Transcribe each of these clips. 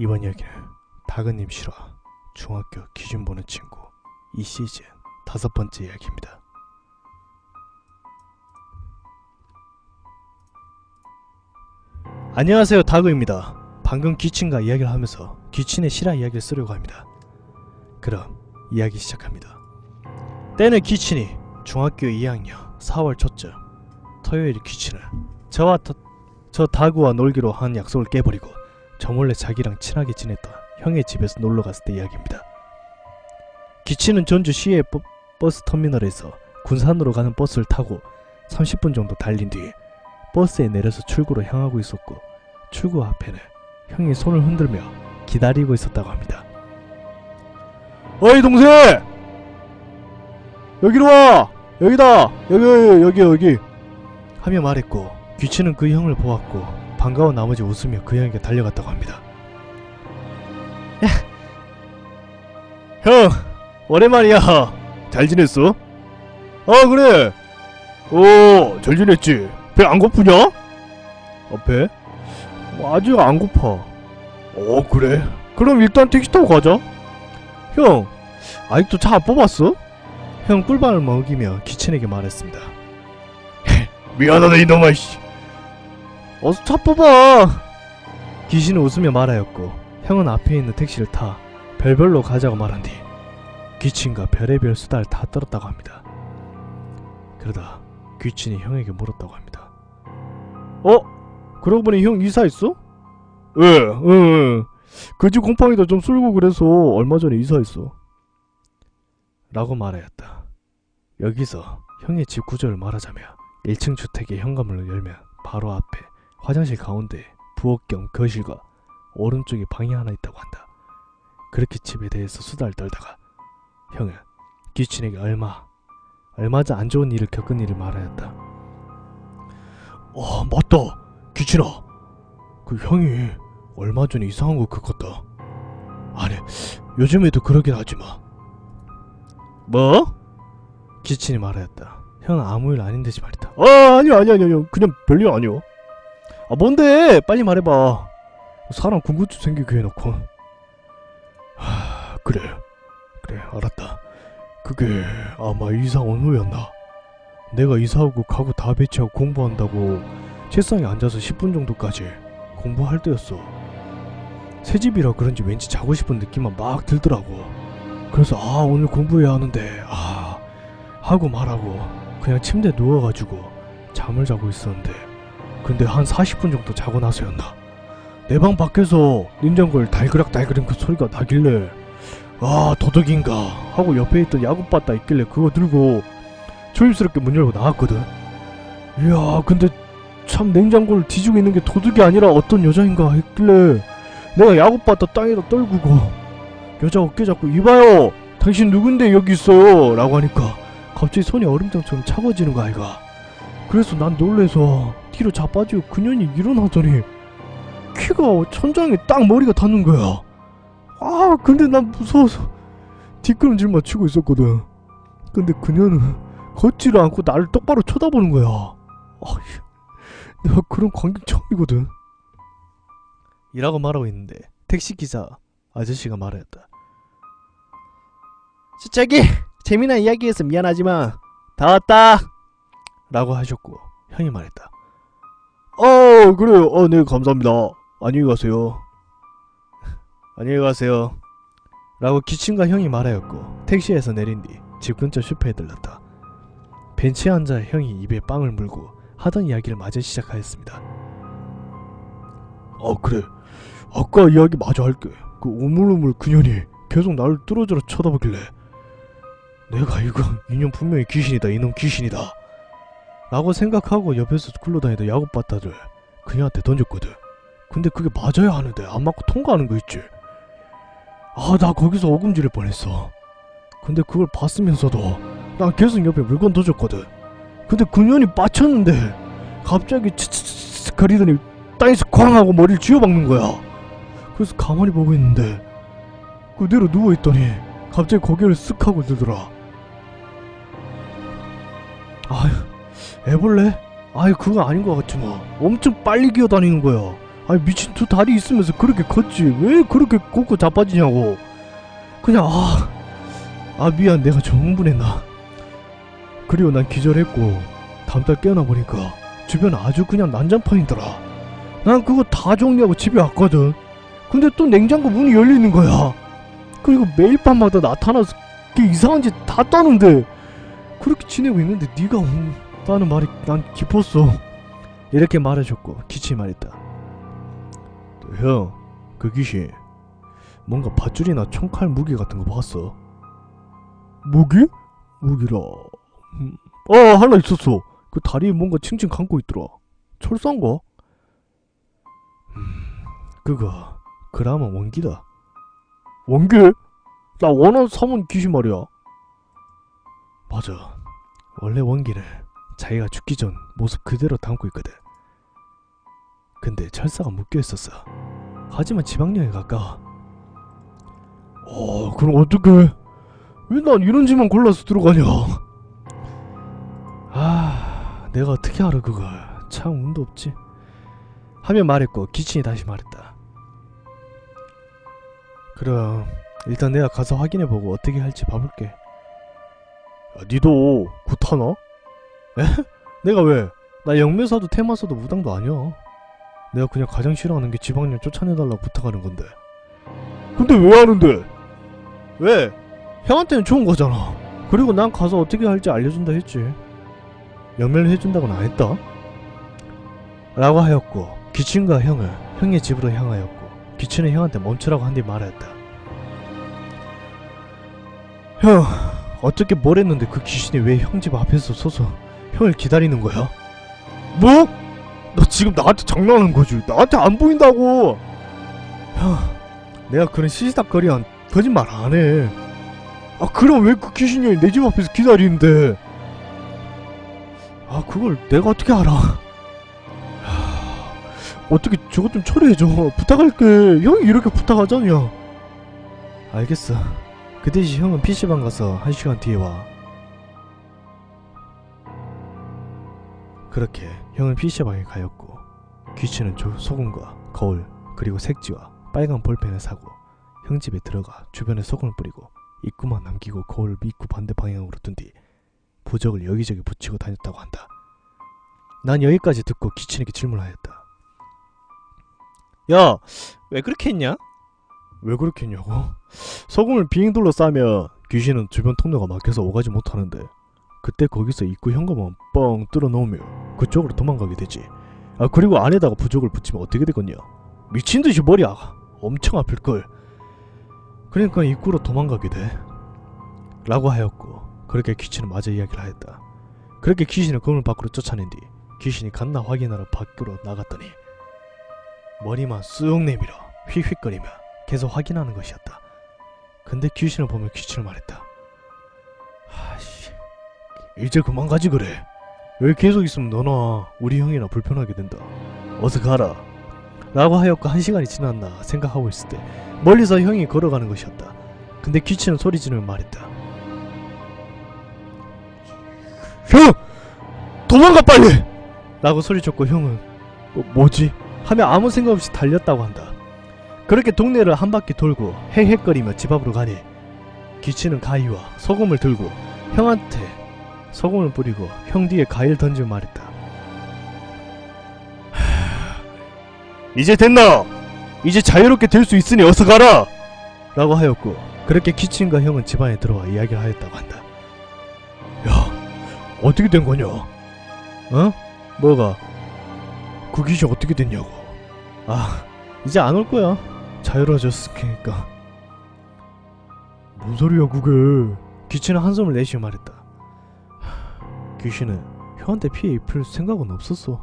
이번 이야기는 다그님 실화 중학교 기준 보는 친구 이 시즌 다섯 번째 이야기입니다. 안녕하세요 다그입니다. 방금 귀친과 이야기를 하면서 귀친의 실화 이야기를 쓰려고 합니다. 그럼 이야기 시작합니다. 때는 귀친이 중학교 2학년 4월 첫째 토요일 귀친은 저와 터, 저 다그와 놀기로 한 약속을 깨버리고 저 몰래 자기랑 친하게 지냈던 형의 집에서 놀러 갔을 때 이야기입니다. 기치는 전주 버, 버스 터미널에서 군산으로 가는 버스를 타고 30분 정도 달린 뒤 버스에 내려서 출구로 향하고 있었고 출구 앞에는 형이 손을 흔들며 기다리고 있었다고 합니다. 어이 동생! 여기로 와! 여기다! 여기 여기 여기 여기 하며 말했고 귀치는 그 형을 보았고 반가운 나머지 웃으며 그 형에게 달려갔다고 합니다. 형! 오랜만이야! 잘 지냈어? 아 그래! 오, 잘 지냈지? 배 안 고프냐? 어, 배? 뭐, 아직 안 고파. 어, 그래? 그럼 일단 택시 타고 가자. 형, 아직도 차 안 뽑았어? 형 꿀밤을 먹이며 기친에게 말했습니다. 미안하다 이놈아 씨. 어서 차 뽑아. 귀신은 웃으며 말하였고 형은 앞에 있는 택시를 타 별별로 가자고 말한 뒤 귀친과 별의별 수다를 다 떨었다고 합니다. 그러다 귀친이 형에게 물었다고 합니다. 어? 그러고 보니 형 이사했어? 예, 응. 그집 곰팡이도 좀 쓸고 그래서 얼마 전에 이사했어. 라고 말하였다. 여기서 형의 집 구조를 말하자면 1층 주택의 현관문을 열면 바로 앞에 화장실 가운데 부엌 겸 거실과 오른쪽에 방이 하나 있다고 한다. 그렇게 집에 대해서 수다를 떨다가 형은 귀친에게 얼마 얼마 전안 좋은 일을 겪은 일을 말하였다. 어 맞다 귀친아 그 형이 얼마 전에 이상한 거 겪었다. 아니 요즘에도 그러긴 하지만 뭐? 귀친이 말하였다. 형은 아무 일 아닌 듯이 말했다. 아 아니요 아니요 아니요 그냥 별일 아니요. 아 뭔데 빨리 말해봐. 사람 궁금증 생기게 해놓고. 하 그래 그래 알았다. 그게 아마 이사 온 후였나. 내가 이사하고 가구 다 배치하고 공부한다고 책상에 앉아서 10분 정도까지 공부할 때였어. 새 집이라 그런지 왠지 자고 싶은 느낌만 막 들더라고. 그래서 아 오늘 공부해야 하는데 아 하고 말하고 그냥 침대에 누워가지고 잠을 자고 있었는데 근데 한 40분 정도 자고 나서였나 내 방 밖에서 냉장고를 달그락달그락 그 소리가 나길래 아 도둑인가 하고 옆에 있던 야구바따 있길래 그거 들고 조심스럽게 문 열고 나왔거든. 이야 근데 참 냉장고를 뒤지고 있는 게 도둑이 아니라 어떤 여자인가 했길래 내가 야구바따 땅에다 떨구고 여자 어깨 잡고 이봐요! 당신 누군데 여기 있어요? 라고 하니까 갑자기 손이 얼음장처럼 차가워지는 거 아이가 그래서 난 놀래서 뒤로 자빠지고 그년이 일어나더니 키가 천장에 딱 머리가 닿는 거야. 아 근데 난 무서워서 뒷걸음질만 치고 있었거든. 근데 그녀는 걷지를 않고 나를 똑바로 쳐다보는 거야. 아 내가 그런 광경 처음이거든. 이라고 말하고 있는데 택시기사 아저씨가 말하였다. 저기 재미난 이야기해서 미안하지만 다 왔다 라고 하셨고 형이 말했다. 어 그래요. 어 네 감사합니다. 안녕히 가세요. 안녕히 가세요. 라고 기친과 형이 말하였고 택시에서 내린 뒤 집 근처 슈퍼에 들렀다. 벤치에 앉아 형이 입에 빵을 물고 하던 이야기를 마저 시작하였습니다. 아 그래. 아까 이야기 마저 할게. 그 우물우물 그년이 계속 나를 뚫어져라 쳐다보길래. 내가 이거 이년 분명히 귀신이다. 이놈 귀신이다 라고 생각하고 옆에서 굴러다니던 야구바따들 그녀한테 던졌거든. 근데 그게 맞아야 하는데 안 맞고 통과하는 거 있지? 아 나 거기서 오금지를 뻔했어. 근데 그걸 봤으면서도 난 계속 옆에 물건 던졌거든. 근데 그년이 빠쳤는데 갑자기 치치치 거리더니 땅에서 쾅 하고 머리를 쥐어박는 거야. 그래서 가만히 보고 있는데 그대로 누워있더니 갑자기 고개를 쓱 하고 들더라. 아휴 애벌레? 아이 그거 아닌 것 같지 뭐 엄청 빨리 기어다니는 거야. 아니 미친 두 다리 있으면서 그렇게 컸지. 왜 그렇게 꽂고 자빠지냐고. 그냥 아, 아 미안. 내가 좀 흥분했나. 그리고 난 기절했고 다음 달 깨어나 보니까 주변 아주 그냥 난장판이더라. 난 그거 다 정리하고 집에 왔거든. 근데 또 냉장고 문이 열려있는 거야. 그리고 매일 밤마다 나타나서 그 이상한 짓다 떠는데 그렇게 지내고 있는데 네가 온 다는 말이 난 기뻤어 이렇게 말해줬고 기침이 말했다. 형, 그 귀신 뭔가 밧줄이나 총칼 무기 같은 거 봤어? 무기? 무기라. 음, 어 하나 있었어. 그 다리에 뭔가 칭칭 감고 있더라. 철사인가? 음, 그거 그라면 원기다. 원기? 나 원한 사문 귀신 말이야. 맞아. 원래 원기는 자기가 죽기 전 모습 그대로 담고 있거든 근데 철사가 묶여 있었어. 하지만 지방령에 가까워. 어, 그럼 어떡해? 왜 난 이런 집만 골라서 들어가냐? 아, 내가 어떻게 알아 그걸? 참 운도 없지. 하며 말했고 기친이 다시 말했다. 그럼 일단 내가 가서 확인해보고 어떻게 할지 봐볼게. 야, 니도 굿하나? 에? 내가 왜? 나 영매사도 테마사도 무당도 아니야. 내가 그냥 가장 싫어하는 게 지방령 쫓아내달라고 부탁하는 건데. 근데 왜 하는데? 왜? 형한테는 좋은 거잖아. 그리고 난 가서 어떻게 할지 알려준다 했지. 연멸을 해준다고는 안 했다. 라고 하였고 귀친과 형은 형의 집으로 향하였고 귀친은 형한테 멈추라고 한 뒤 말하였다. 형, 어떻게 뭘 했는데 그 귀신이 왜 형 집 앞에서 서서 형을 기다리는 거야? 뭐? 너 지금 나한테 장난하는 거지? 나한테 안 보인다고. 형, 내가 그런 시시닥거리한 거짓말 안 해. 아 그럼 왜 그 귀신이 내 집 앞에서 기다리는데? 아 그걸 내가 어떻게 알아? 하, 어떻게 저것 좀 처리해줘. 부탁할게. 형이 이렇게 부탁하잖냐. 알겠어. 그 대신 형은 PC방 가서 한 시간 뒤에 와. 그렇게 형은 PC방에 가였고 귀치는 조, 소금과 거울 그리고 색지와 빨간 볼펜을 사고 형 집에 들어가 주변에 소금을 뿌리고 입구만 남기고 거울을 입구 반대 방향으로 둔 뒤 부적을 여기저기 붙이고 다녔다고 한다. 난 여기까지 듣고 귀친에게 질문하였다. 야, 왜 그렇게 했냐? 왜 그렇게 했냐고? 소금을 비행돌로 싸면 귀신은 주변 통로가 막혀서 오가지 못하는데 그때 거기서 입구 현관만 뻥 뚫어 놓으면 그쪽으로 도망가게 되지. 아 그리고 안에다가 부적을 붙이면 어떻게 되겠냐? 미친 듯이 머리야. 엄청 아플 걸. 그러니까 입구로 도망가게 돼. 라고 하였고 그렇게 귀신은 마저 이야기를 하였다. 그렇게 귀신을 건물 밖으로 쫓아낸 뒤 귀신이 갔나 확인하러 밖으로 나갔더니 머리만 쑥 내밀어 휙휙거리며 계속 확인하는 것이었다. 근데 귀신을 보며 귀신을 말했다. 아씨 이제 그만 가지 그래. 여기 계속 있으면 너나 우리 형이나 불편하게 된다. 어서 가라. 라고 하였고 한 시간이 지났나 생각하고 있을 때 멀리서 형이 걸어가는 것이었다. 근데 귀치는 소리 지르며 말했다. 형! 도망가 빨리! 라고 소리쳤고 형은 뭐, 뭐지? 하며 아무 생각 없이 달렸다고 한다. 그렇게 동네를 한 바퀴 돌고 헥헥거리며 집 앞으로 가니 귀치는 가위와 소금을 들고 형한테 소금을 뿌리고 형 뒤에 가위를 던지며 말했다. 이제 됐나? 이제 자유롭게 될 수 있으니 어서 가라! 라고 하였고 그렇게 키친과 형은 집안에 들어와 이야기를 하였다고 한다. 야, 어떻게 된 거냐? 어? 뭐가? 그 귀신 어떻게 됐냐고. 아, 이제 안 올 거야. 자유로워졌을 테니까. 뭔 소리야 그게? 귀치는 한숨을 내쉬며 말했다. 귀신은 형한테 피해 입힐 생각은 없었어.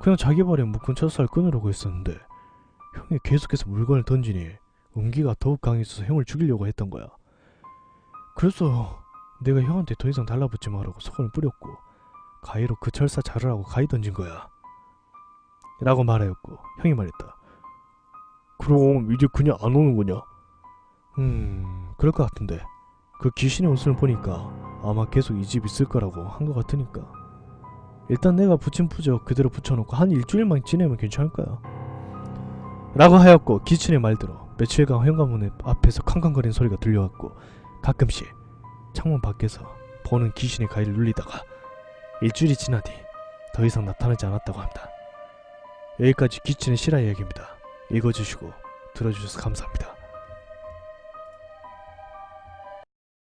그냥 자기 발에 묶은 첫살 끊으려고 했었는데 형이 계속해서 물건을 던지니 음기가 더욱 강해져서 형을 죽이려고 했던 거야. 그래서 내가 형한테 더 이상 달라붙지 말라고 소금을 뿌렸고 가위로 그 철사 자르라고 가위 던진 거야. 라고 말하였고 형이 말했다. 그럼 이제 그냥 안 오는 거냐? 음 그럴 것 같은데 그 귀신의 옷을 보니까 아마 계속 이 집 있을 거라고 한 것 같으니까 일단 내가 붙인 부적 그대로 붙여놓고 한 일주일만 지내면 괜찮을 거야 라고 하였고 기춘의 말대로 며칠간 현관문 앞에서 康康거리는 소리가 들려왔고 가끔씩 창문 밖에서 보는 귀신의 가위를 눌리다가 일주일이 지나 뒤더 이상 나타나지 않았다고 합니다. 여기까지 귀춘의 실화 이야기입니다. 읽어주시고 들어주셔서 감사합니다.